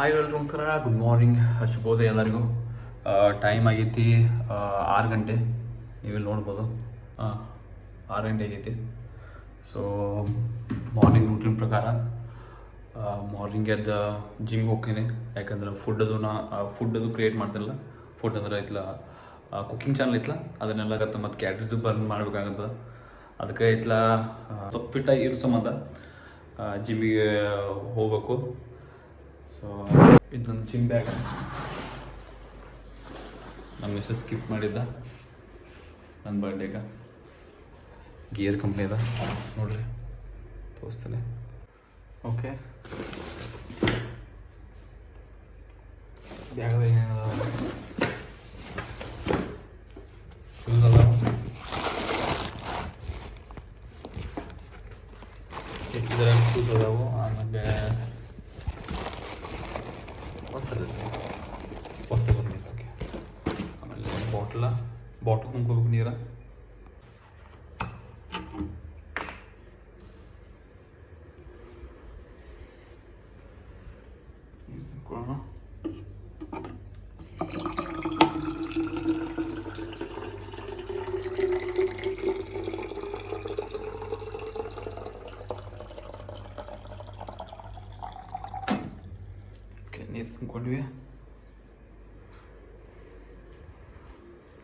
Hi ಎಲ್ರು ನಮಸ್ಕಾರ good morning ಶುಭೋದಯ ಎಲ್ಲರಿಗೂ. ಟೈಮ್ ಆಗೈತಿ ಆ, ಆರು ಗಂಟೆ. ನೀವಿಲ್ಲಿ ನೋಡ್ಬೋದು. ಆರು ಗಂಟೆ ಆಗೈತಿ. ಸೊ ಮಾರ್ನಿಂಗ್ ರೂಟೀನ್ ಪ್ರಕಾರ ಮಾರ್ನಿಂಗ್ ಎದ್ದು ಜಿಮ್ಗೆ ಹೋಗ್ತೀನಿ. ಯಾಕಂದ್ರೆ ಫುಡ್ ಅದು ನಾ ಫುಡ್ ಅದು ಕ್ರಿಯೇಟ್ ಮಾಡ್ತಿರಲ್ಲ. ಫುಡ್ ಅಂದ್ರೆ ಇತ್ಲ ಕುಕ್ಕಿಂಗ್ ಚಾನಲ್ ಐತ್ಲ ಅದನ್ನೆಲ್ಲ ಕತ್ತ ಮತ್ತು ಕ್ಯಾಟ್ರೀಸು ಬರ್ನ್ ಮಾಡ್ಬೇಕಾಗತ್ತೆ. ಅದಕ್ಕೆ ಐತ್ಲ ಸೊಪ್ಪಿಟ್ಟ ಇರ್ಸೊಮ್ಮಂತ ಜಿಮ್ಮಿಗೆ ಹೋಗ್ಬೇಕು. ಸೊ ಇದೊಂದು ಜಿಮ್ ಬ್ಯಾಗ್ ನಮ್ಮ ಮಿಸ್ಸಸ್ ಸ್ಕಿಪ್ ಮಾಡಿದ್ದ. ನನ್ನ ಬರ್ಡೇಗ ಗಿಯರ್ ಕಂಪ್ನಿದ ನೋಡ್ರಿ. ತೋರಿಸ್ತೇನೆ. ಓಕೆ ಬ್ಯಾಗದ ಏನೇನದ ಶೂಸ್ ಇದ್ರಾಗ ಶೂಸ್ ಅದಾವು ಆಮೇಲೆ ವಸ್ತ್ರ ವಸ್ತ್ರ ಬಂದಿದೆ ಓಕೆ ಆಮೇಲೆ ಬಾಟ್ಲ ಬಾಟ್ಲ್ ತುಂಬ್ಕೋಬೇಕು ನೀರ ನೀರು ತುಂಬ್ಕೊಳ್ಳೋಣ ಓಕೆ ನೀರು ತುಂಬ್ಕೊಂಡ್ವಿ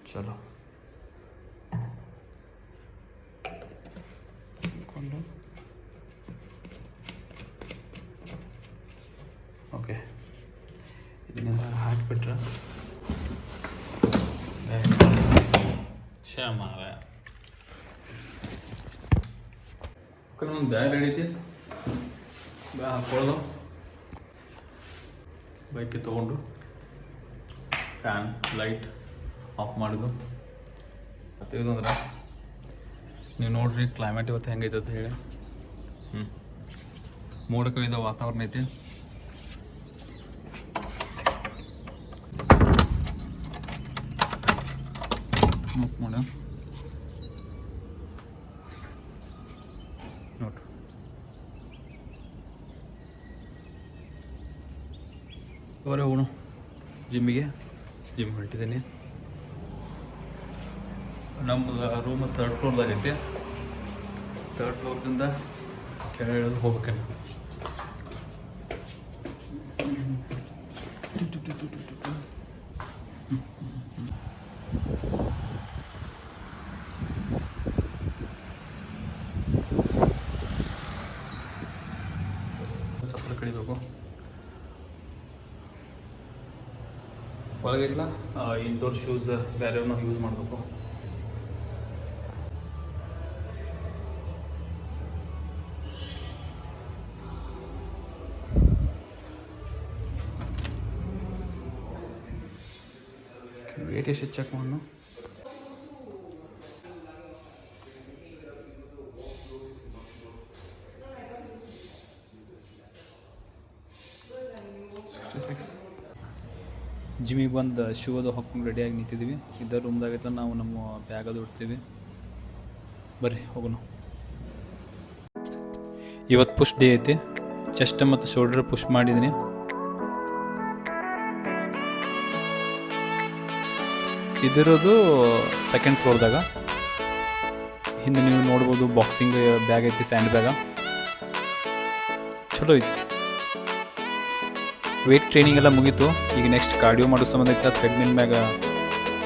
ಚಲೋ ತುಂಬ್ಕೊಂಡು ಓಕೆ ಇದನ್ನೆಲ್ಲ ಹಾಕಿಬಿಟ್ರೆ ಶಮಾರ ಒಂದು ಬ್ಯಾಗ್ ರೆಡಿ ಐತಿ ಬ್ಯಾಗ್ ಹಾಕ್ಕೊಳ್ಳೋದು ಬೈಕಿಗೆ ತೊಗೊಂಡು ಫ್ಯಾನ್ ಲೈಟ್ ಆಫ್ ಮಾಡೋದು ಮತ್ತೆ ಅಂದ್ರೆ ನೀವು ನೋಡ್ರಿ ಕ್ಲೈಮೇಟ್ ಇವತ್ತು ಹೆಂಗೈತೆ ಅಂತ ಹೇಳಿ. ಹ್ಞೂ ಮೋಡ ಕವಿದ ವಾತಾವರಣ ಐತಿ. ಮುಕ್ ಮಾಡ ನೋಡ್ರಿ ಅವರೇ ಹೋಗೋಣ ಜಿಮ್ಮಿಗೆ? ಜಿಮ್ ಹೊರಟಿದ್ದೀನಿ. ನಮ್ಮದು ರೂಮ್ ತರ್ಡ್ ಫ್ಲೋರ್ದಾಗ ಐತೆ. ತರ್ಡ್ ಫ್ಲೋರ್ದಿಂದ ಕೆಳಗೆ ಇಳಿದು ಇಂಡೋರ್ ಶೂಸ್ ಬೇರೆ ನಾವು ಯೂಸ್ ಮಾಡಬೇಕು. ವೇಟ್ ಎಷ್ಟು ಚೆಕ್ ಮಾಡು ಜಿಮ್ಮಿಗೆ ಬಂದು ಶೂ ಅದು ಹಾಕೊಂಡು ರೆಡಿಯಾಗಿ ನಿಂತಿದ್ದೀವಿ ಇದ್ದ ರೂಮ್ದಾಗೈತೆ ನಾವು ನಮ್ಮ ಬ್ಯಾಗ್ ಅದು ಇಡ್ತೀವಿ. ಬರ್ರಿ, ಹೋಗೋಣ. ಇವತ್ತು ಪುಷ್ ಡೇ ಐತಿ. ಚೆಸ್ಟ್ ಮತ್ತು ಶೋಲ್ಡರ್ ಪುಷ್ ಮಾಡಿದ್ದೀನಿ. ಇದಿರೋದು ಸೆಕೆಂಡ್ ಫ್ಲೋರ್ದಾಗ ಹಿಂದೆ ನೀವು ನೋಡ್ಬೋದು ಬಾಕ್ಸಿಂಗ್ ಬ್ಯಾಗ್ ಐತಿ ಸ್ಯಾಂಡ್ ಬ್ಯಾಗ ಚಲೋ ಐತಿ. ವೇಟ್ ಟ್ರೈನಿಂಗ್ ಎಲ್ಲ ಮುಗೀತು. ಈಗ ನೆಕ್ಸ್ಟ್ ಕಾರ್ಡಿಯೋ ಮಾಡೋ ಸಂಬಂಧಕ್ಕೆ ಥ್ರೆಡ್ಮಿಲ್ ಮ್ಯಾಗ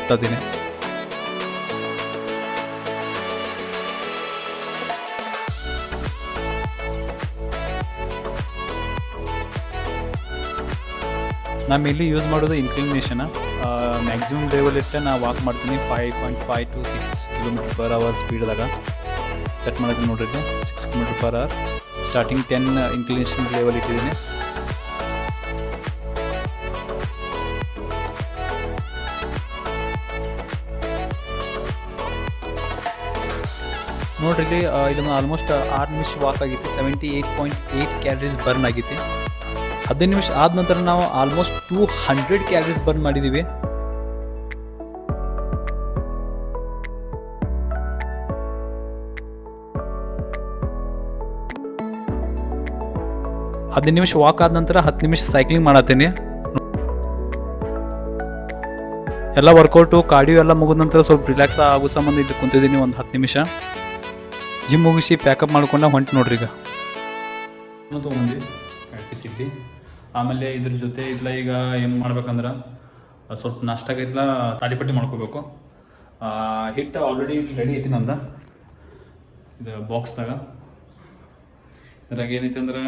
ತದ್ದೀನಿ. ನಮ್ಮ ಇಲ್ಲಿ ಯೂಸ್ ಮಾಡೋದು ಇನ್ಕ್ಲಿನೇಷನ್ ಮ್ಯಾಕ್ಸಿಮಮ್ ಲೆವೆಲ್ ಇಟ್ಟು ನಾ ವಾಕ್ ಮಾಡ್ತೀನಿ five point five two six kilometre per hour ಸ್ಪೀಡ್ದಾಗ set ಮಾಡೋದು ನೋಡಿರಿ six kilometre per hour starting ten inclination level ಇಟ್ಟಿದ್ದೀನಿ. ನೋಡ್ರಿ ಇದನ್ನು ಆಲ್ಮೋಸ್ಟ್ ಆರು ನಿಮಿಷ ವಾಕ್ ಆಗಿತ್ತು. Seventy eight point eight calories burn ಆಗಿತ್ತು. ಹದಿನೈದು ನಿಮಿಷ ಆದ ನಂತರ ನಾವು almost two hundred calories burn ಮಾಡಿದ್ದೀವಿ ಹದಿನೈದು ನಿಮಿಷ ವಾಕ್ ಆದ ನಂತರ ಹತ್ತು ನಿಮಿಷ ಸೈಕ್ಲಿಂಗ್ ಮಾಡತ್ತೀನಿ. ಎಲ್ಲ ವರ್ಕೌಟು ಕಾರ್ಡಿಯೋ ಎಲ್ಲ ಮುಗಿದ ನಂತರ ಸ್ವಲ್ಪ ರಿಲ್ಯಾಕ್ಸ್ ಆಗೋ ಸಂಬಂಧ ಇಲ್ಲಿ ಕುಂತಿದ್ದೀನಿ ಒಂದು ಹತ್ತು ನಿಮಿಷ. ಜಿಮ್ ಮುಗಿಸಿ ಪ್ಯಾಕಪ್ ಮಾಡ್ಕೊಂಡು ಹೊಂಟು ನೋಡ್ರಿ ಈಗ. ತೊಗೊಂಡ್ವಿ ಪ್ರಾಕ್ಟೀಸ್ ಇದ್ದು. ಆಮೇಲೆ ಇದ್ರ ಜೊತೆ ಇಲ್ಲ ಈಗ ಏನು ಮಾಡ್ಬೇಕಂದ್ರೆ ಸ್ವಲ್ಪ ನಷ್ಟ ಇಲ್ಲ ತಾಳಿಪಟ್ಟಿ ಮಾಡ್ಕೋಬೇಕು. ಹಿಟ್ಟು ಆಲ್ರೆಡಿ ರೆಡಿ ಐತಿ ನಂದ. ಇದು ಬಾಕ್ಸ್ದಾಗ ಇದ್ರಾಗ ಏನೈತಿ ಅಂದ್ರೆ.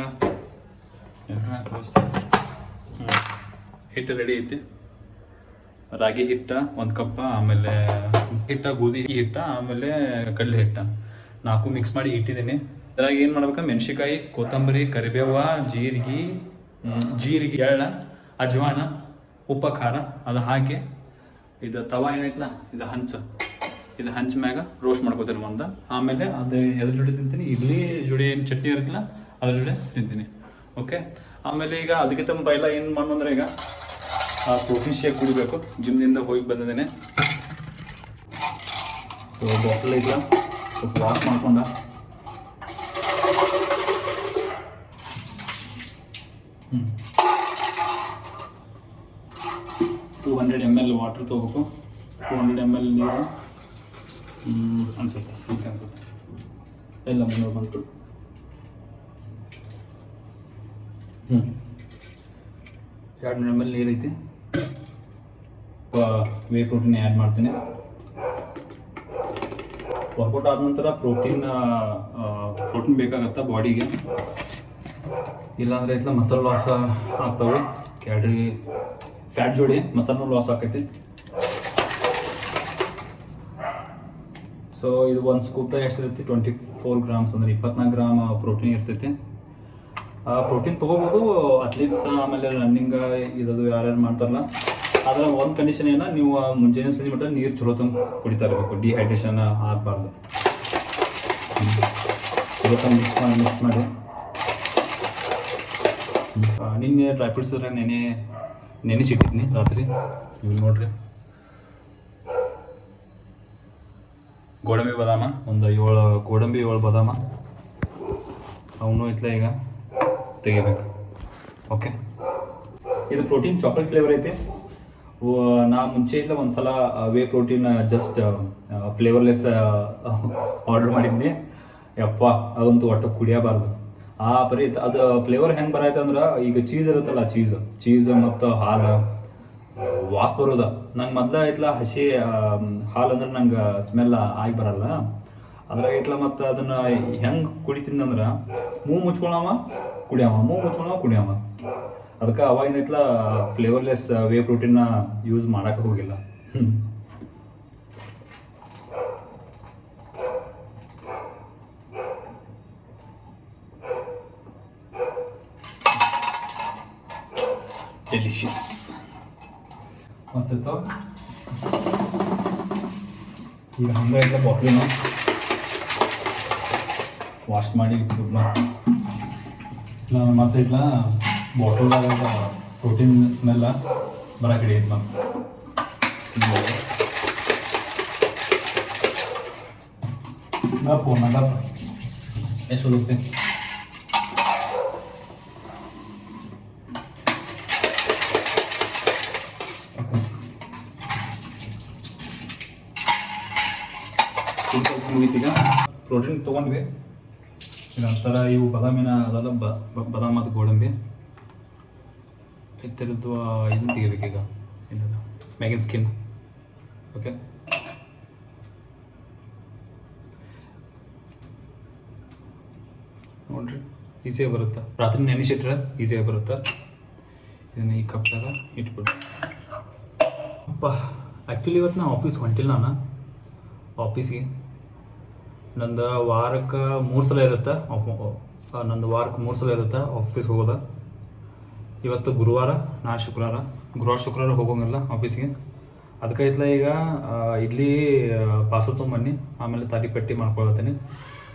ಹಿಟ್ಟು ರೆಡಿ ಐತಿ. ರಾಗಿ ಹಿಟ್ಟ ಒಂದು ಕಪ್ಪ, ಆಮೇಲೆ ಹಿಟ್ಟ ಗೋಧಿ ಹಿಟ್ಟ, ಆಮೇಲೆ ಕಡಲೆ ಹಿಟ್ಟ. ನಾಲ್ಕು ಮಿಕ್ಸ್ ಮಾಡಿ ಇಟ್ಟಿದ್ದೀನಿ. ಅದ್ರಾಗ ಏನು ಮಾಡ್ಬೇಕು? ಮೆಣಸಿಕಾಯಿ ಕೊತ್ತಂಬರಿ ಕರಿಬೇವ ಜೀರಿಗೆ ಜೀರಿಗೆ, ಎಳ್ಳ, ಅಜ್ವಾನ, ಉಪ್ಪ, ಖಾರ ಅದು ಹಾಕಿ ಇದು ತವ ಏನೈತಲ್ಲ ಇದು ಹಂಚ. ಇದು ಹಂಚ ಮ್ಯಾಗ ರೋಸ್ಟ್ ಮಾಡ್ಕೋತೀನಿ ಒಂದು. ಆಮೇಲೆ ಅದು ಎದ್ರ ಜೋಡಿ ತಿಂತೀನಿ. ಇಡ್ಲಿ ಜೋಡಿ ಏನು ಚಟ್ನಿ ಇರುತ್ತಲ್ಲ, ಅದ್ರ ಜೋಡಿ ತಿಂತೀನಿ. ಓಕೆ ಆಮೇಲೆ ಈಗ ಅದಕ್ಕಿಂತ ಪೈಲ ಏನು ಮಾಡೋಂದ್ರೆ ಈಗ, ಆ ಪ್ರೋಟೀನ್ ಶೇಕ್ ಕುಡಿಬೇಕು. ಜಿಮ್ನಿಂದ ಹೋಗಿ ಬಂದಿದ್ದೇನೆ. ಸೊ ಇಲ್ಲ ಸ್ವಲ್ಪ ವಾಶ್ ಮಾಡ್ಕೊಂಡ. Two hundred M L water ತೊಗೋಬೇಕು. ಟೂ ಹಂಡ್ರೆಡ್ ಎಂ ಎಲ್ ನೀರು. ಅನ್ಸುತ್ತೆ ಓಕೆ ಅನ್ಸುತ್ತೆ. ಎಲ್ಲ ಮುನ್ನೂರು ಬಂತು ಹ್ಞೂ ಎರಡು ನೂರು ಎಂ ಎಲ್ ನೀರು ಐತಿ ವೇ ಪ್ರೋಟೀನ್ ಆ್ಯಡ್ ಮಾಡ್ತೀನಿ. ವರ್ಕೌಟ್ ಆದ ನಂತರ ಪ್ರೋಟೀನ್ ಪ್ರೋಟೀನ್ ಬೇಕಾಗತ್ತೆ ಬಾಡಿಗೆ ಇಲ್ಲಾಂದ್ರೆ ಇತ್ಲ ಮಸಲ್ ಲಾಸ್ ಆಗ್ತಾವೆ. ಕ್ಯಾಲ್ರಿ ಫ್ಯಾಟ್ ಜೋಡಿ ಮಸಲ್ ಲಾಸ್ ಆಕೈತಿ. ಸೊ ಇದು ಒಂದು ಸ್ಕೂಪ್ದಾಗ ಎಷ್ಟಿರ್ತೈತಿ ಟ್ವೆಂಟಿ ಫೋರ್ ಗ್ರಾಮ್ಸ್ ಅಂದ್ರೆ ಇಪ್ಪತ್ನಾಲ್ಕು ಗ್ರಾಮ್ ಪ್ರೋಟೀನ್ ಇರ್ತೈತಿ. ಆ ಪ್ರೋಟೀನ್ ತೊಗೋಬೋದು ಅಥ್ಲೀಟ್ಸ್ ಆಮೇಲೆ ರನ್ನಿಂಗ್ ಇದದು ಯಾರ್ಯಾರು ಮಾಡ್ತಾರಲ್ಲ. ಆದ್ರೆ ಒಂದು ಕಂಡೀಷನ್ ಏನ, ನೀವು ಮುಂಜಾನೆ ಸಂಜೆ ಮಟ್ಟ ನೀರು ಚಲೋ ತಂದು ಕುಡಿತಾ ಇರಬೇಕು ಡಿಹೈಡ್ರೇಷನ್ ಆಗಬಾರ್ದು. ಚಲೋ ತಂದು ಮಿಕ್ಸ್ ಮಾಡಿ ಮಿಕ್ಸ್ ಮಾಡಿ. ನಿನ್ನೆ ಡ್ರೈ ಫ್ರೂಟ್ಸ್ ನೆನೆ ನೆನೆಸಿಟ್ಟಿದ್ನಿ ರಾತ್ರಿ. ನೀವು ನೋಡ್ರಿ. ಗೋಡಂಬಿ ಬಾದಾಮ, ಒಂದು ಏಳು, ಗೋಡಂಬಿ ಏಳು ಬಾದಾಮ. ಅವನು ಇತ್ಲ ಈಗ ತೆಗಿಬೇಕು. ಓಕೆ ಇದು ಪ್ರೋಟೀನ್ ಚಾಕ್ಲೇಟ್ ಫ್ಲೇವರ್ ಐತೆ. ನಾ ಮುಂಚೆ ಇತ್ಲ ಒಂದ್ಸಲ whey protein just flavourless order ಮಾಡಿದ್ನಿ. ಯಪ್ಪ, ಅದಂತೂ ಒಟ್ಟು ಕುಡಿಯಬಾರ್ದು. ಆ, ಬರೀ ಅದು ಫ್ಲೇವರ್ ಹೆಂಗೆ ಬರೈತೆ ಅಂದ್ರೆ, ಈಗ ಚೀಸ್ ಇರುತ್ತಲ್ಲ ಚೀಸ್ ಚೀಸ್ ಮತ್ತು ಹಾಲು, ವಾಸ್ ಬರೋದ. ನಂಗೆ ಮೊದ್ಲ ಐತ್ಲ ಹಸಿ ಹಾಲು ಅಂದ್ರೆ ನಂಗೆ ಸ್ಮೆಲ್ ಆಗಿ ಬರಲ್ಲ. ಅದ್ರಾಗ ಐತ್ಲ ಮತ್ತು ಅದನ್ನ ಹೆಂಗೆ ಕುಡಿತೀನಿ ಅಂದ್ರೆ, ಮೂ ಮುಚ್ಕೊಳವ ಕುಡಿಯವ ಮೂ ಮುಚ್ಕೊಳವ ಕುಡಿಯವ ಅದಕ್ಕೆ ಅವಾಗ ಏನೈತ್ಲ ಫ್ಲೇವರ್ಲೆಸ್ ವೇ ಪ್ರೋಟೀನ್ನ ಯೂಸ್ ಮಾಡಕ್ಕೆ ಹೋಗಿಲ್ಲ. ಡೆಲಿಷಿಯಸ್ ಮಸ್ತ್ ಇತ್ತು. ಈಗ ಹಂಗೆ ಐತ್ಲ ಬಾಟ್ಲಿನ ವಾಶ್ ಮಾಡಿ ಇಟ್ಬಿಟ್ಟು ನಾನು ಮತ್ತೆ ಇಟ್ಲ ಬಾಟಲ್ದಾಗ ಪ್ರೋಟೀನ್ ಸ್ಮೆಲ್ಲ ಬರಕ್ಕೆ ಹಿಡಿಯೈತೆ ನಾನು ಗಪ್ಪು ನಾ ಗಪ್ಪ ಎಷ್ಟು ಹುಡುಕ್ತೀನಿ ಮುಗೀತೀಗ ಪ್ರೋಟೀನ್ ತೊಗೊಂಡ್ವಿ. ನಂತರ ಇವು ಬಾದಾಮಿನ ಅದೆಲ್ಲ ಬಾದಾಮ್ ಮತ್ತು ಗೋಡಂಬಿ. ಈ ಇದನ್ನು ತೆಗಿಬೇಕೀಗ ಏನದ? ಮ್ಯಾಗಿನ್ ಸ್ಕಿನ್ ಓಕೆ ನೋಡ್ರಿ ಈಸಿಯಾಗಿ ಬರುತ್ತೆ? ರಾತ್ರಿ ನೆನೆಸಿಟ್ರೆ ಈಸಿಯಾಗಿ ಬರುತ್ತೆ? ಇದನ್ನ ಈ ಕಪ್ದಾಗ ಇಟ್ಬಿಡು. ಅಪ್ಪ ಆ್ಯಕ್ಚುಲಿ ಇವತ್ತು ನಾ ಆಫೀಸ್ ಹೊಂಟಿಲ್ಲ ನಾನು. ಆಫೀಸ್ಗೆ ನಂದು ವಾರಕ್ಕೆ ಮೂರು ಸಲ ಇರುತ್ತೆ? ನಂದು ವಾರಕ್ಕೆ ಮೂರು ಸಲ ಇರುತ್ತೆ? ಆಫೀಸ್ಗೆ ಹೋಗೋದು? ಇವತ್ತು ಗುರುವಾರ, ನಾ ಶುಕ್ರವಾರ, ಗುರುವಾರ ಶುಕ್ರವಾರ ಹೋಗೋಂಗಿಲ್ಲ ಆಫೀಸ್ಗೆ ಅದಕ್ಕೆ ಇತ್ಲ ಈಗ ಇಡ್ಲಿ ಪಾಸ ತೊಗೊಂಬನ್ನಿ, ಆಮೇಲೆ ತಾಲಿಪಟ್ಟಿ ಮಾಡ್ಕೊಳತ್ತೀನಿ.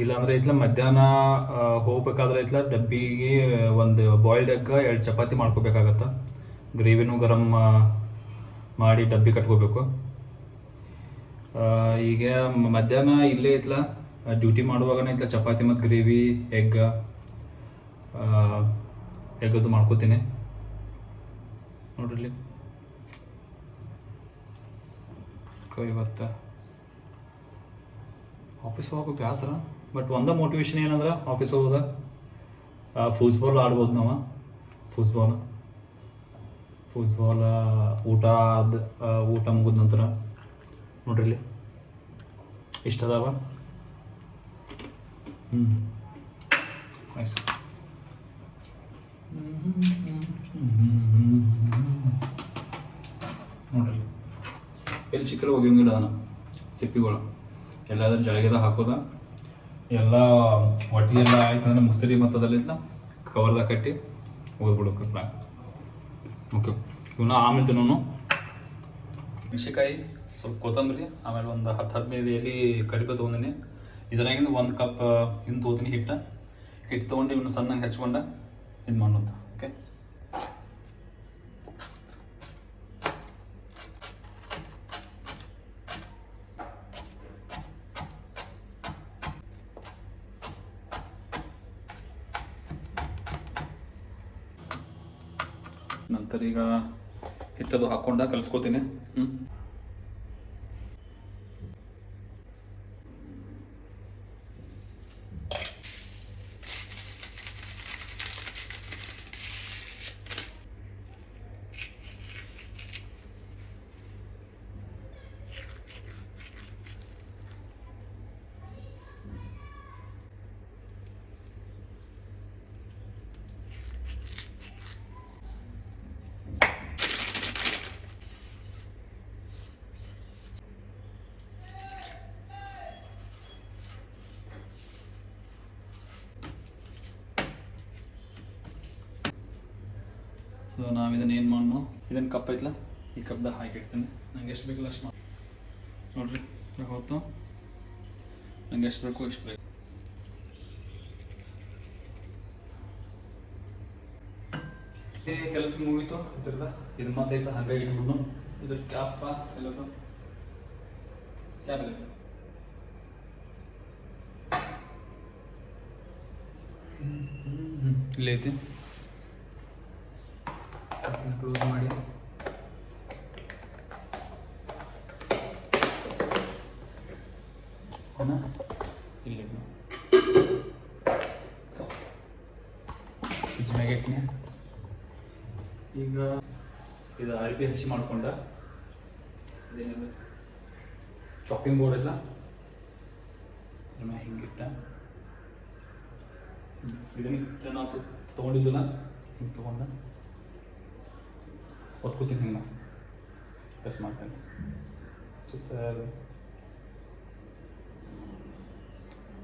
ಇಲ್ಲಾಂದ್ರೆ ಇತ್ಲ ಮಧ್ಯಾಹ್ನ ಹೋಗ್ಬೇಕಾದ್ರೆ ಇತ್ಲ ಡಬ್ಬಿಗೆ ಒಂದು ಬಾಯ್ಲ್ಡ್ ಎಗ್ ಎರಡು ಚಪಾತಿ ಮಾಡ್ಕೋಬೇಕಾಗತ್ತೆ. ಗ್ರೇವಿನೂ ಗರಂ ಮಾಡಿ ಡಬ್ಬಿ ಕಟ್ಕೋಬೇಕು. ಈಗ ಮಧ್ಯಾಹ್ನ ಇಲ್ಲೇ ಇತ್ಲ ಡ್ಯೂಟಿ ಮಾಡುವಾಗನೇ ಇತ್ಲ ಚಪಾತಿ ಮತ್ತು ಗ್ರೇವಿ ಎಗ್ ಎಗ್ಗದು ಮಾಡ್ಕೋತೀನಿ. ನೋಡ್ರಿ. ಇಲ್ಲಿ ಇವತ್ತು ಆಫೀಸ್ ಹೋಗೋ ಬೇಸರ. ಬಟ್ ಒಂದ ಮೋಟಿವೇಶನ್ ಏನಂದ್ರೆ ಆಫೀಸ್ ಹೋಗೋದ. ಫುಟ್ಬಾಲ್ ಆಡ್ಬೋದು ನಾವು. ಫುಟ್ಬಾಲ್ ಫುಟ್ಬಾಲ್ ಊಟ ಆದ ಊಟ ಮುಗಿದ ನಂತರ. ನೋಡ್ರಿ ಇಷ್ಟ ಅದಾವ? ಹ್ಞೂ ನೈಸ್ ನೋಡ್ರಿ ಸಿಕ್ಕರೆ ಒಗಿಯಂಗಿಲ್ಲ ಅದನ್ನ ಸಿಪ್ಪಿಗಳು. ಎಲ್ಲಾದ್ರೂ ಜಳಗಿದಾಗ ಹಾಕೋದ ಎಲ್ಲ ಒಟ್ಟಿಗೆ ಎಲ್ಲ ಆಯ್ತಂದ್ರೆ ಮುಸ್ರಿ ಮತ್ತು ಅದಲ್ಲಿಂದ ಕವರ್ದಾಗ ಕಟ್ಟಿ ಓದ್ಬಿಡು ಕಸ್ದಾಗ. ಓಕೆ. ಇವನ್ನ ಆಮೇಲೆ ತಿನ್ನೋನು ಮೆಣಸಿಕಾಯಿ ಸ್ವಲ್ಪ ಕೊತ್ತಂಬರಿ, ಆಮೇಲೆ ಒಂದು ಹತ್ತು ಹದಿನೈದು ಎಲೆ ಕರಿಬೇವು ತೊಗೊಂಡಿನಿ. ಇದ್ರಾಗಿಂದ ಒಂದು ಕಪ್ ಇನ್ನು ತೊಗೋತೀನಿ ಹಿಟ್ಟು. ಹಿಟ್ಟು ತೊಗೊಂಡು ಇವನ್ನ ಸಣ್ಣಗೆ ಹಚ್ಕೊಂಡ ಇದು ಮಾಡೋದು ಓಕೆ ನಂತರ ಈಗ ಹಿಟ್ಟದು ಹಾಕ್ಕೊಂಡ ಕಲಿಸ್ಕೋತೀನಿ. ಹ್ಞೂ ನಾವು ಇದನ್ನ ಏನು ಮಾಡೋಣ ಇದನ್ನು ಕಪ್ ಐತಲ್ಲ ಈ ಕಪ್ದಾಗ ಹಾಕಿಡ್ತೇನೆ. ನಂಗೆ ಎಷ್ಟು ಬೇಕಲ್ಲ ಅಷ್ಟು ಮಾಡಿ ನೋಡ್ರಿ ಹೊತ್ತು. ನಂಗೆ ಎಷ್ಟು ಬೇಕು ಎಷ್ಟು ಬೇಕು. ಕೆಲಸ ಮುಗೀತು. ಇದ್ರದ ಇದು ಮಾತೈತ ಹಾಗಾಗಿ ಇಟ್ಬಿಟ್ಟು ಇದ್ರ ಕ್ಯಾಪ, ಎಲ್ಲದು. ಕ್ಯಾಪ್ ಇಲ್ಲ ಇಲ್ಲೇ ಐತಿ ಕ್ಲೋಸ್ ಮಾಡಿ. ಇಲ್ಲಿ ಫ್ರಿಜ್ ಮ್ಯಾಗೆ ಈಗ ಇದು ಅರಿಬಿ ಹಸಿ ಮಾಡ್ಕೊಂಡ. ಇದೇನಿದೆ ಚಾಪಿಂಗ್ ಬೋರ್ಡ್ ಇಲ್ಲ. ಹಿಂಗಿಟ್ಟ ಇದನ್ನ ನಾವು ತೊಗೊಂಡಿದ್ದಲ್ಲ ಹಿಂಗೆ ತೊಗೊಂಡ. ಒತ್ಕೋತೀನಿ ಹಿಂಗೆ ಪ್ರೆಸ್ ಮಾಡ್ತೇನೆ ಸುತ್ತ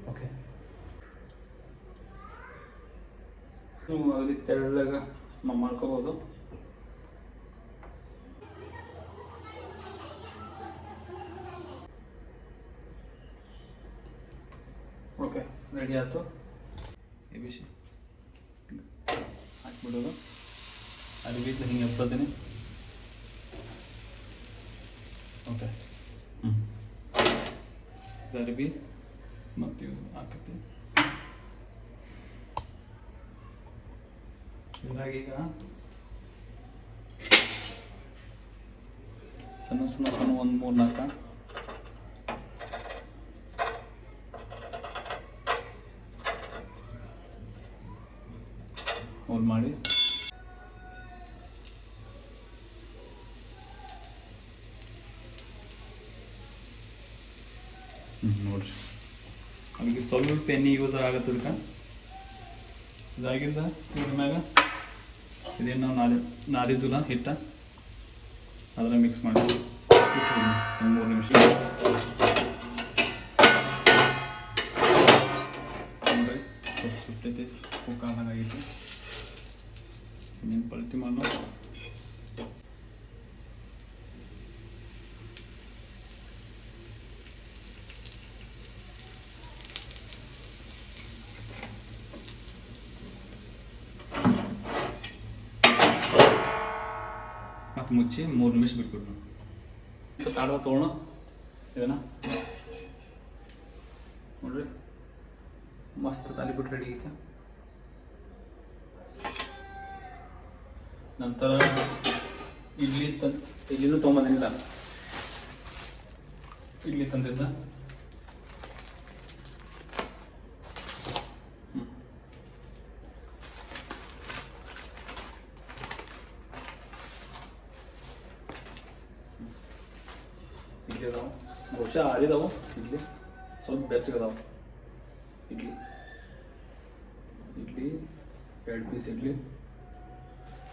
ಓಕೆ ನೀವು ಅಗದಿ ತೆಳ್ಳಗ ಮಾಡ್ಕೋಬೋದು ಓಕೆ ರೆಡಿ ಆಯ್ತು ಎ ಬಿ ಸಿ ಹಾಕ್ಬಿಡೋದು ಬಿದ್ದು ಹಿಂಗೆ ಎಬ್ಸೋತೀನಿ ಓಕೆ ಹ್ಞೂ ಅರಿಬಿ ಮತ್ತೆ ಯೂಸ್ ಹಾಕತ್ತೀನಿ ಇದ್ರಾಗ ಈಗ? ಸಣ್ಣ ಸಣ್ಣ ಸಣ್ಣ ಒಂದು ಮೂರು ನಾಲ್ಕು ಹೋಲ್ ಮಾಡಿ ಹ್ಮ್, ನೋಡ್ರಿ ಅದಕ್ಕೆ ಸ್ವಲ್ಪ ಎಣ್ಣೆ ಯೂಸ್ ಆಗತ್ತದಕ್ಕೆ ಇದಾಗಿಂದ ಇದ್ರ ಮ್ಯಾಗ ಇದೇನು ನಾವು ನಾದಿ ನಾದಿದ್ದಿಲ್ಲ ಹಿಟ್ಟ ಅದರ ಮಿಕ್ಸ್ ಮಾಡಿ. ಮೂರು ನಿಮಿಷ. ನೋಡ್ರಿ, ಸ್ವಲ್ಪ ಸುಟ್ಟೈತಿ ಕುಕ್ ಇನ್ನೇನು ಪಲ್ಟಿ ಮಾಡೋ ಮುಚ್ಚಿ ಮೂರು ನಿಮಿಷ ಬಿಟ್ಬಿಟ್ಟು ತಾಡುವ ತೋಣ ಇದನ್ನ. ನೋಡ್ರಿ. ಮಸ್ತ್ ತಾಲಿ ಬಿಟ್ಟು ರೆಡಿ ಐತೆ ನಂತರ ಇಲ್ಲಿ ತಂದು ಇಲ್ಲಿನೂ ತೊಗೊಂಬಂದಿಲ್ಲ ಇಲ್ಲಿ ತಂದಿದ್ದ ಹ್ಮ್. ಇಡ್ಲಿ ಅದಾವ ಬಹುಶಃ ಅರಿದವು? ಇಡ್ಲಿ. ಸ್ವಲ್ಪ ಬೆಚ್ಚಗದವು ಇಡ್ಲಿ. ಇಡ್ಲಿ, ಎರಡು ಪೀಸ್ ಇಡ್ಲಿ.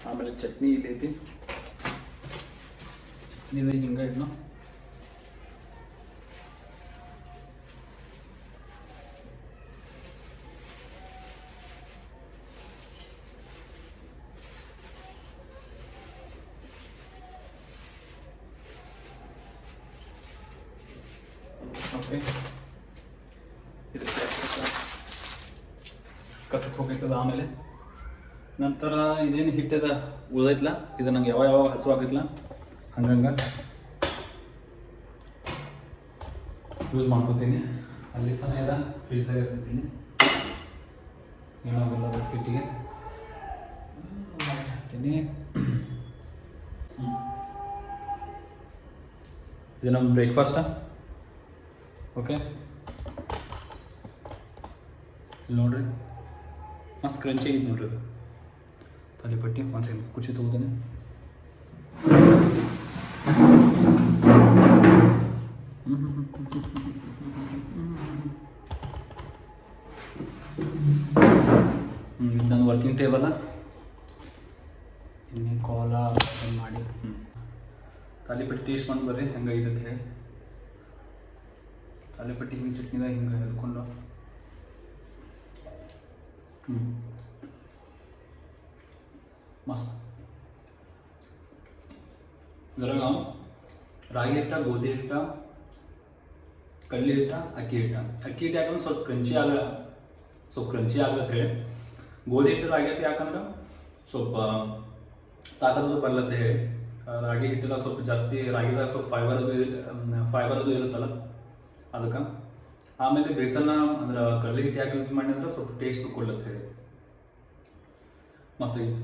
ಆಮೇಲೆ ಚಟ್ನಿ ಇಲ್ಲಿ ಐತಿ. ಚಟ್ನಿ ಹಿಂಗೆ ಇಡ್ನ. ಕಸಕ್ಕೆ ಹೋಗೈತದ ಆಮೇಲೆ. ನಂತರ ಇದೇನು ಹಿಟ್ಟದ ಉಳ್ದೈತ್ಲ? ಇದು ನಂಗೆ ಯಾವ ಯಾವ ಹಸು ಆಗೈತ್ಲ ಹಂಗಂಗ. ಯೂಸ್ ಮಾಡ್ಕೋತೀನಿ. ಅಲ್ಲಿ ಸಮಯದ ಇದೆ ಫ್ರಿಜ್ದಾಗ ಇರ್ತೀನಿ ಏನಾಗಲ್ಲ ಹಿಟ್ಟಿಗೆ. ಹಚ್ತೀನಿ. ಇದು ನಮ್ಮ ಬ್ರೇಕ್ಫಾಸ್ಟಾ ಓಕೆ ಇಲ್ಲಿ ನೋಡ್ರಿ. ಮಸ್ತ್ ಕ್ರಂಚಿ ಐತೆ ನೋಡ್ರಿ ಅದು. ತಲೆಪಟ್ಟಿ ಒಂದು ಸೆಕೆಂಡ್ ಕುರ್ಚಿ ತಗೋತಾನೆ. ನನ್ನ ವರ್ಕಿಂಗ್ ಟೇಬಲ ಇನ್ನೇ ಕೋಲ ಮಾಡಿ? ಹ್ಞೂ ತಾಲಿಪಟ್ಟಿ ಟೇಸ್ಟ್ ಮಾಡಿ ಬರ್ರಿ, ಹೆಂಗೈತೆ ಅಂತ ಹೇಳಿ. ತಾಲಿಪಟ್ಟಿ ಹಿಂಗೆ ಚಟ್ನಿದ ಹಿಂಗೆ ಎದ್ಕೊಂಡು ಹ್ಞೂ ಮಸ್ತ್. ಇದ್ರಾಗ ರಾಗಿ ಹಿಟ್ಟ, ಗೋಧಿ ಹಿಟ್ಟ, ಕಲ್ಲಿ ಹಿಟ್ಟ, ಅಕ್ಕಿ ಹಿಟ್ಟ. ಅಕ್ಕಿ ಹಿಟ್ಟು ಯಾಕಂದ್ರೆ ಸ್ವಲ್ಪ ಕ್ರಂಚಿ ಆಗ, ಸ್ವಲ್ಪ ಕ್ರಂಚಿ ಆಗತ್ತೆ ಹೇಳಿ. ಗೋಧಿ ಹಿಟ್ಟು, ರಾಗಿ ಹಿಟ್ಟು ಯಾಕಂದ್ರೆ ಸ್ವಲ್ಪ ತಾಕತ್ತು ಬರ್ಲತ್ತೆ ಹೇಳಿ. ರಾಗಿ ಹಿಟ್ಟದಾಗ ಸ್ವಲ್ಪ ಜಾಸ್ತಿ, ರಾಗಿದಾಗ ಸ್ವಲ್ಪ ಫೈಬರ್ ಅದು ಫೈಬರ್ ಅದು ಇರುತ್ತಲ್ಲ. ಅದಕ್ಕೆ? ಆಮೇಲೆ ಬೇಸನ್ನ ಅಂದ್ರೆ ಕಡಲೆ ಹಿಟ್ಟು ಯಾಕೆ ಯೂಸ್ ಮಾಡಿ ಅಂದ್ರೆ ಸ್ವಲ್ಪ ಟೇಸ್ಟ್ ಕೊಡ್ಲತ್ತೆ ಹೇಳಿ. ಮಸ್ತ್ ಆಗೈತಿ.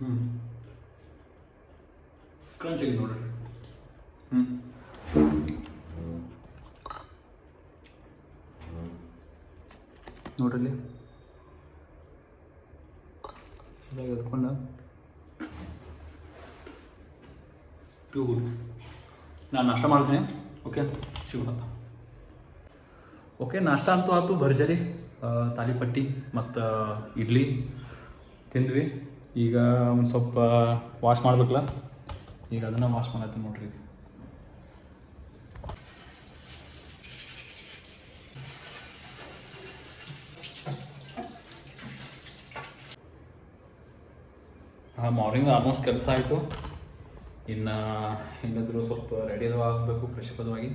ಹ್ಞೂ ಕ್ರಂಚ್ ಆಗಿದೆ ನೋಡ್ರಿ. ಹ್ಞೂ ನೋಡ್ರಲ್ಲಿ ಚೆನ್ನಾಗಿ ಎದ್ಕೊಂಡು ಗುಡ್ ನಾನು ನಾಷ್ಟ ಮಾಡ್ತೀನಿ. ಓಕೆ ಶಿವಮತ್ತ ಓಕೆ, ನಾಷ್ಟ ಅಂತೂ ಆಯ್ತು ಭರ್ಜರಿ ತಾಲಿಪಟ್ಟಿ ಮತ್ತು ಇಡ್ಲಿ ತಿಂದ್ವಿ. ಈಗ ಒಂದು ಸ್ವಲ್ಪ ವಾಶ್ ಮಾಡ್ಬೇಕಲ್ಲ? ಈಗ ಅದನ್ನು ವಾಶ್ ಮಾಡತ್ತೀನಿ ನೋಡ್ರಿ ಹಾಂ ಮಾರ್ನಿಂಗ್ ಆಲ್ಮೋಸ್ಟ್ ಕೆಲಸ ಆಯಿತು. ಇನ್ನು ಏನಾದರೂ ಸ್ವಲ್ಪ ರೆಡಿ ಆಗಬೇಕು ಫ್ರೆಶ್ ಪದವಾಗಿ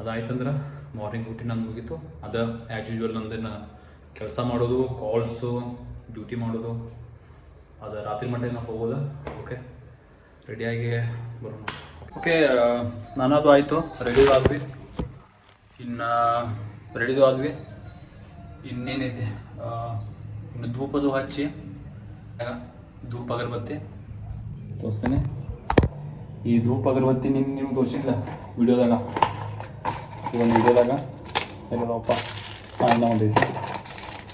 ಅದಾಯ್ತಂದ್ರೆ ಮಾರ್ನಿಂಗ್ ರೂಟೀನ್ ನಂದು ಮುಗೀತು. ಅದು ಆ್ಯಸ್ ಯೂಶ್ವಲ್ ನಂದೇನು ಕೆಲಸ ಮಾಡೋದು ಕಾಲ್ಸು ಡ್ಯೂಟಿ ಮಾಡೋದು. ಅದು ರಾತ್ರಿ ಮಟ್ಟ ನಾವು ಹೋಗೋದು. ಓಕೆ ರೆಡಿಯಾಗಿ ಬರೋಣ. ಓಕೆ ಸ್ನಾನದು ಆಯಿತು. ರೆಡಿದು ಆದ್ವಿ. ಇನ್ನು ರೆಡಿದು ಆದ್ವಿ. ಇನ್ನೇನಿದೆ? ಇನ್ನು ಧೂಪದು ಹಚ್ಚಿ ಧೂಪ, ಅಗರಬತ್ತಿ ತೋರಿಸ್ತೇನೆ. ಈ ಧೂಪ ಅಗರಬತ್ತಿ ನಿನ್ನ ನಿಮ್ಗೆ ತೋರಿಸಿದ್ಲ? ವಿಡಿಯೋದಾಗ? ಇದೊಂದು ವಿಡಿಯೋದಾಗ? ಏನಪ್ಪ ಹಾಂ ಒಂದೈತಿ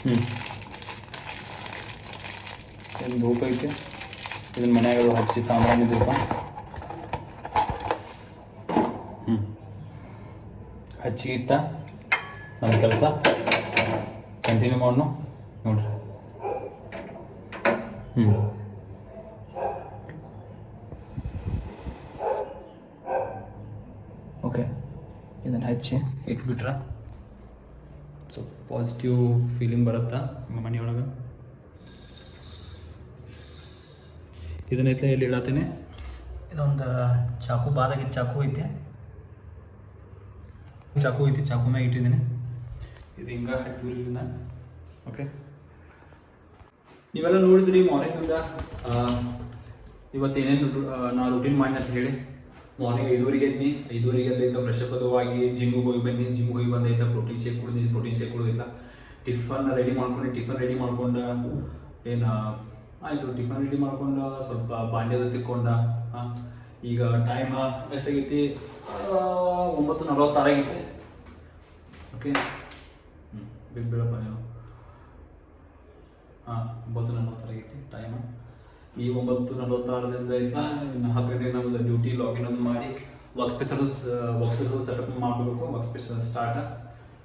ಹ್ಞೂ ಏನು ಧೂಪ ಐತಿ? ಇದನ್ನ ಮನ್ಯಾಗ ಹಚ್ಚಿ ಸಾಮಾನ್ಯ ಧೂಪ ಹ್ಞೂ ಹಚ್ಚಿ ಇಟ್ಟ. ನನ್ನ ಕೆಲಸ. ಕಂಟಿನ್ಯೂ ಮಾಡೋಣ ನೋಡ್ರಿ ಹ್ಞೂ ಓಕೆ ಇದನ್ನು ಹಚ್ಚಿ ಇಟ್ಬಿಟ್ರೆ ಸೊ ಪಾಸಿಟಿವ್ ಫೀಲಿಂಗ್ ಬರುತ್ತಾ ನಿಮ್ಮ ಮನೆಯೊಳಗೆ? ಇದನ್ನೈತೆ ಇಲ್ಲಿ ಇಡತ್ತೀನಿ? ಇದೊಂದು, ಚಾಕು ಬಾದಾಗಿದ್ದ ಚಾಕು ಐತೆ. ಚಾಕು ಐತಿ, ಚಾಕು ಮ್ಯಾಗ ಇಟ್ಟಿದ್ದೀನಿ. ಇದು ಹಿಂಗೆ ನಾನು ಓಕೆ ನೀವೆಲ್ಲ ನೋಡಿದ್ರಿ ಮಾರ್ನಿಂಗಿಂದ ಇವತ್ತು ಏನೇನು ನಾ ರೂಟೀನ್ ಮಾಡಿ ಅಂತ ಹೇಳಿ. ಮಾರ್ನಿಂಗ್ ಐದುವರೆಗೆ ಎದ್ದಿ, ಐದುವರೆಗೆ ಎದ್ದೈತ ಫ್ರೆಶ್ ಅಪ್ ಆಗಿ ಜಿಮ್ಗೆ ಹೋಗಿ ಬನ್ನಿ ಜಿಮ್ಗೆ ಹೋಗಿ ಬಂದೈತ ಪ್ರೋಟೀನ್ ಶೇಕ್ ಕುಡಿದಿ ಪ್ರೋಟೀನ್ ಶೇಕ್ ಕುಡಿದೈತ ಟಿಫನ್ ರೆಡಿ ಮಾಡ್ಕೊಂಡು ಟಿಫನ್ ರೆಡಿ ಮಾಡ್ಕೊಂಡು, ಏನು, ಆಯಿತು ಟಿಫನ್ ರೆಡಿ ಮಾಡ್ಕೊಂಡು, ಸ್ವಲ್ಪ ಬಾಂಡ್ಯದ ತಿಕ್ಕೊಂಡ ಈಗ ಟೈಮ್ ಎಷ್ಟಾಗೈತಿ ಒಂಬತ್ತು ನಲವತ್ತಾರಾಗೈತಿ ಓಕೆ ಬಿಗ್ ಬಿಡಪ್ಪ ನೀವು ಹಾಂ, ಒಂಬತ್ತು ನಲವತ್ತಾರಾಗೈತಿ ಟೈಮ್ ಈ ಒಂಬತ್ತು ನಲವತ್ತಾರದಿಂದ ಐತಾ ಇನ್ನು ಹತ್ತು ಗಂಟೆಗೆ ನಮ್ಮದು ಡ್ಯೂಟಿ ಲಾಗಿನ್ ಒಂದು ಮಾಡಿ work space work space setup ಮಾಡಬೇಕು ವರ್ಕ್ ಸ್ಪೇಸ್ ಸ್ಟಾರ್ಟ್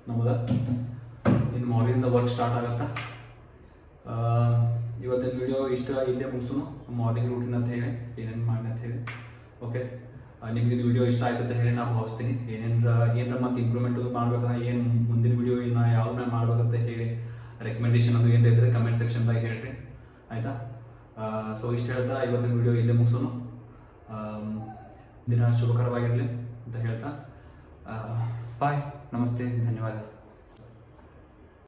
ನಮ್ಮದು ಇನ್ನು ಮಾರ್ನಿಂದ ವರ್ಕ್ ಸ್ಟಾರ್ಟ್ ಆಗುತ್ತೆ? ಇವತ್ತಿನ ವಿಡಿಯೋ ಇಷ್ಟ ಇಲ್ಲೇ ಮುಗಿಸೋನು. ಮಾರ್ನಿಂಗ್ ರೂಟೀನ್ ಅಂತ ಹೇಳಿ, ಏನೇನು ಮಾಡಿ ಅಂತ ಹೇಳಿ. ಓಕೆ ನಿಮ್ಗೆ ಇದು ವಿಡಿಯೋ ಇಷ್ಟ ಆಯ್ತು ಅಂತ ಹೇಳಿ ನಾನು ಭಾವಿಸ್ತೀನಿ. ಏನೇನು ಏನಾರ ಮತ್ತೆ ಇಂಪ್ರೂವ್ಮೆಂಟ್ ಮಾಡ್ಬೇಕಂದ್ರೆ ಏನು ಮುಂದಿನ ವಿಡಿಯೋ ಏನು ಯಾವ್ದನ್ನ ಮಾಡ್ಬೇಕಂತ ಹೇಳಿ ರೆಕಮೆಂಡೇಶನ್ ಅದು ಏನಿದ್ರೆ ಕಮೆಂಟ್ ಸೆಕ್ಷನ್ದಾಗ ಹೇಳ್ರಿ. ಆಯಿತಾ? ಸೊ ಇಷ್ಟು ಹೇಳ್ತಾ ಇವತ್ತಿನ ವಿಡಿಯೋ ಇಲ್ಲೇ ಮುಗಿಸೋನು. ದಿನ ಶುಭಕರವಾಗಿರಲಿ ಅಂತ ಹೇಳ್ತಾ. ಬಾಯ್ ನಮಸ್ತೆ. ಧನ್ಯವಾದ.